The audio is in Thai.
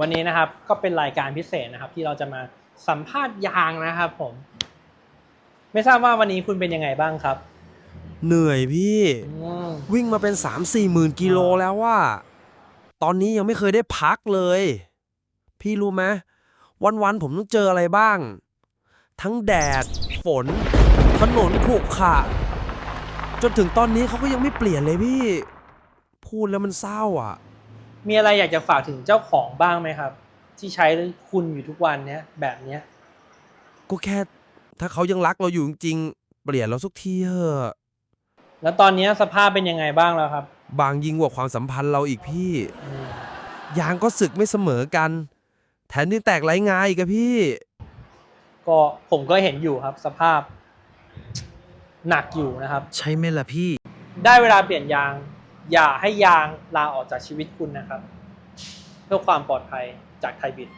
วันนี้นะครับก็เป็นรายการพิเศษนะครับ ที่เราจะมาสัมภาษณ์ยางนะครับ ผม ไม่ทราบว่าวันนี้คุณเป็นยังไงบ้างครับ เหนื่อยพี่อืมวิ่งมาเป็น3 4หมื่นกิโลแล้วว่า ตอนนี้ยังไม่เคยได้พักเลย พี่รู้ไหมวันๆผมต้องเจออะไรบ้าง ทั้งแดด ฝน ถนนขรุขระจนถึงตอนนี้เขาก็ยังไม่เปลี่ยนเลยพี่ พูดแล้วมันเศร้าอะ มีอะไรอยากจะฝากถึงเจ้าของบ้างไหมครับ ที่ใช้คุณอยู่ทุกวันเนี้ยแบบเนี้ยก็แค่ ถ้าเขายังรักเราอยู่จริงๆเปลี่ยนเราสักทีเถอะแล้วตอนเนี้ยสภาพเป็นยังไงบ้างแล้วครับบางยิ่งกว่าความสัมพันธ์เราอีกพี่ อืมยางก็สึกไม่เสมอกัน แถมยังแตกไร้งาอีกอะพี่ ก็ผมก็เห็นอยู่ครับ สภาพ หนักอยู่นะครับ ใช่ไหมล่ะพี่ ได้เวลาเปลี่ยนยาง อย่าให้ยางลาออกจากชีวิตคุณนะครับ เพื่อความปลอดภัยจากไทยบิด